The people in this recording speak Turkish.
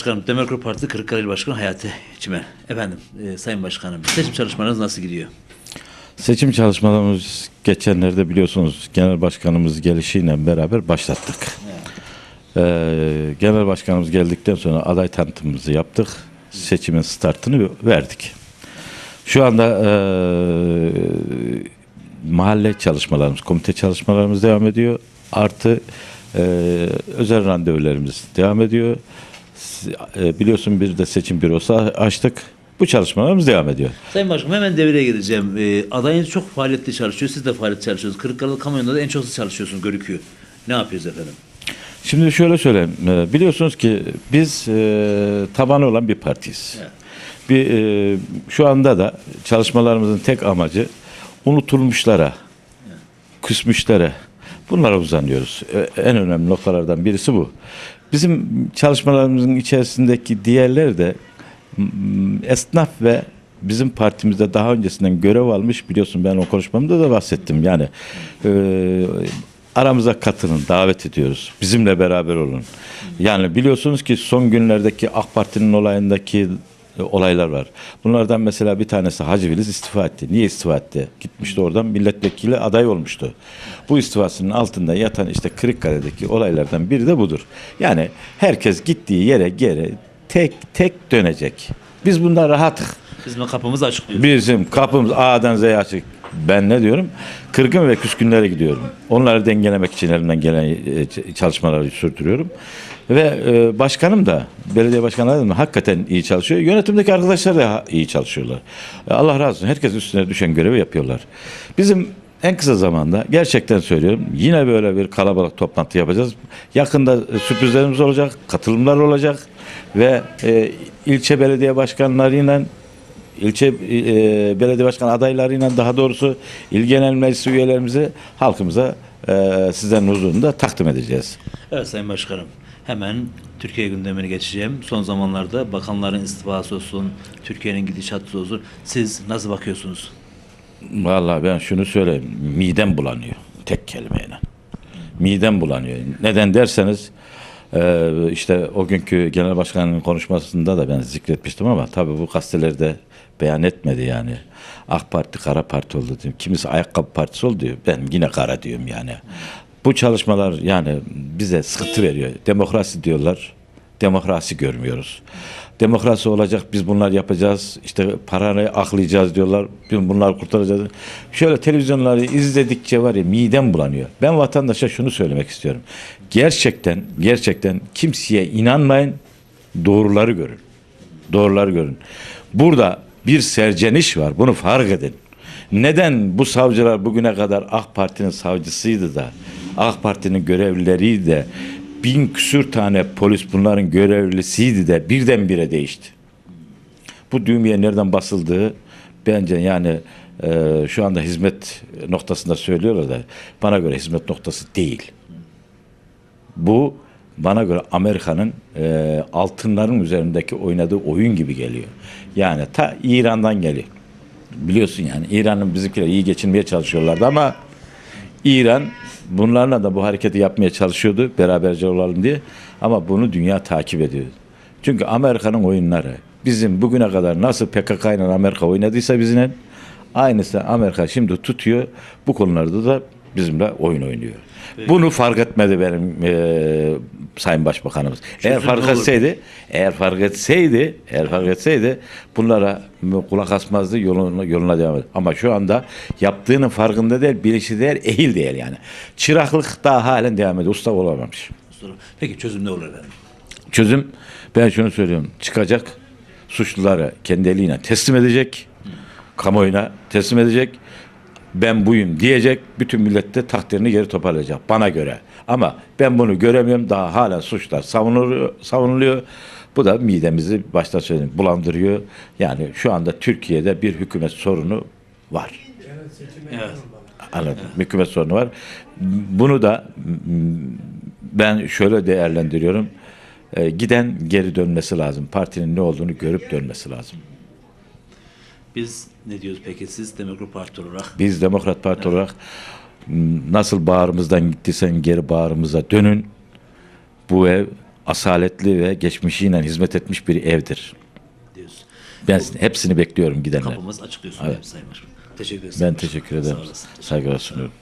Başkanım, Demokrat Parti Kırıkkale İl Başkanı Hayati Çimen. Efendim, e, Sayın Başkanım, seçim çalışmalarınız nasıl gidiyor? Seçim çalışmalarımız geçenlerde biliyorsunuz genel başkanımız gelişiyle beraber başlattık. Ee, genel başkanımız geldikten sonra aday tanıtımımızı yaptık. Seçimin startını verdik. Şu anda ee, mahalle çalışmalarımız, komite çalışmalarımız devam ediyor. Artı ee, özel randevularımız devam ediyor. Ee, biliyorsun bir de seçim bürosu açtık. Bu çalışmalarımız devam ediyor. Sayın Başkanım hemen devreye gireceğim. E, adayınız çok faaliyetli çalışıyor, siz de faaliyetli çalışıyorsunuz. Kırıkkale kamuoyunda da en çok siz çalışıyorsunuz görüküyor. Ne yapıyoruz efendim? Şimdi şöyle söyleyeyim. Ee, Biliyorsunuz ki biz e, tabanı olan bir partiyiz. Evet. Bir e, şu anda da çalışmalarımızın tek amacı unutulmuşlara, küsmüşlere bunlara uzanıyoruz. E, En önemli noktalardan birisi bu. Bizim çalışmalarımızın içerisindeki diğerleri de esnaf ve bizim partimizde daha öncesinden görev almış biliyorsun ben o konuşmamda da bahsettim. Yani e, aramıza katılın, davet ediyoruz. Bizimle beraber olun. Yani biliyorsunuz ki son günlerdeki AK Parti'nin olayındaki e, olaylar var. Bunlardan mesela bir tanesi Hacı Veliz istifa etti. Niye istifa etti? Gitmişti oradan milletvekili aday olmuştu. Bu istifasının altında yatan işte Kırıkkale'deki olaylardan biri de budur. Yani herkes gittiği yere geri tek tek dönecek. Biz bundan rahatız. Bizim kapımız açık diyoruz. Bizim kapımız A'dan Z'ye açık. Ben ne diyorum? Kırgın ve küskünlere gidiyorum. Onları dengelemek için elimden gelen e, çalışmaları sürdürüyorum. Ve e, başkanım da, belediye başkanları da hakikaten iyi çalışıyor. Yönetimdeki arkadaşlar da iyi çalışıyorlar. E, Allah razı olsun. Herkes üstüne düşen görevi yapıyorlar. Bizim en kısa zamanda gerçekten söylüyorum yine böyle bir kalabalık toplantı yapacağız. Yakında sürprizlerimiz olacak, katılımlar olacak ve e, ilçe belediye başkanlarıyla ilçe e, belediye başkan adaylarıyla daha doğrusu il genel meclisi üyelerimizi halkımıza e, sizlerin huzurunda takdim edeceğiz. Evet Sayın Başkanım. Hemen Türkiye gündemine geçeceğim. Son zamanlarda bakanların istifası olsun, Türkiye'nin gidişatı olsun. Siz nasıl bakıyorsunuz? Vallahi ben şunu söyleyeyim. Midem bulanıyor. Tek kelimeyle. Midem bulanıyor. Neden derseniz e, işte o günkü genel başkanın konuşmasında da ben zikretmiştim ama tabii bu gazetelerde beyan etmedi yani. AK Parti kara parti oldu diyor. Kimisi ayakkabı partisi oldu diyor. Ben yine kara diyorum yani. Bu çalışmalar yani bize sıkıntı veriyor. Demokrasi diyorlar. Demokrasi görmüyoruz. Demokrasi olacak biz bunlar yapacağız. İşte parayı aklayacağız diyorlar. Biz bunları kurtaracağız. Şöyle televizyonları izledikçe var ya midem bulanıyor. Ben vatandaşa şunu söylemek istiyorum. Gerçekten gerçekten kimseye inanmayın. Doğruları görün. Doğruları görün. Burada bir serceniş var. Bunu fark edin. Neden bu savcılar bugüne kadar AK Parti'nin savcısıydı da AK Parti'nin görevlileriydi de bin küsür tane polis bunların görevlisiydi de birdenbire değişti. Bu düğmeye nereden basıldığı bence yani e, şu anda hizmet noktasında söylüyorlar da bana göre hizmet noktası değil. Bu bana göre Amerika'nın e, altınların üzerindeki oynadığı oyun gibi geliyor. Yani ta İran'dan geliyor. Biliyorsun yani İran'ın bizimkiler iyi geçinmeye çalışıyorlardı ama İran bunlarla da bu hareketi yapmaya çalışıyordu beraberce olalım diye. Ama bunu dünya takip ediyor. Çünkü Amerika'nın oyunları bizim bugüne kadar nasıl PKK ile Amerika oynadıysa bizimle aynısı Amerika şimdi tutuyor. Bu konularda da bizimle oyun oynuyor. Bunu fark etmedi benim e, Sayın Başbakanımız. Eğer Çözüm fark ne olur? etseydi, eğer fark etseydi, eğer fark etseydi bunlara kulak asmazdı yoluna, yoluna devam eder. Ama şu anda yaptığının farkında değil, bilinçli değil, ehil değil yani. Çıraklık daha halen devam ediyor. Usta olamamış. Peki çözüm ne olur efendim? Çözüm ben şunu söylüyorum. Çıkacak suçluları kendi eliyle teslim edecek. Kamuoyuna teslim edecek. Ben buyum diyecek. Bütün millet de takdirini geri toparlayacak bana göre. Ama ben bunu göremiyorum. Daha hala suçlar savunuluyor. savunuluyor. Bu da midemizi başta söyledim bulandırıyor. Yani şu anda Türkiye'de bir hükümet sorunu var. Evet. Anladım. Hükümet sorunu var. Bunu da ben şöyle değerlendiriyorum. Ee, giden geri dönmesi lazım. Partinin ne olduğunu görüp dönmesi lazım. Biz ne diyoruz peki siz Demokrat Parti olarak? Biz Demokrat Parti olarak m, nasıl bağrımızdan gittiysen geri bağrımıza dönün. Bu ev asaletli ve geçmişiyle hizmet etmiş bir evdir. diyorsun. Ben hepsini bekliyorum gidenler. Kapımız açık diyorsun Evet. evet. Sayın Başkan. Teşekkür ederim. Ben teşekkür ederim. Saygılar sunuyorum.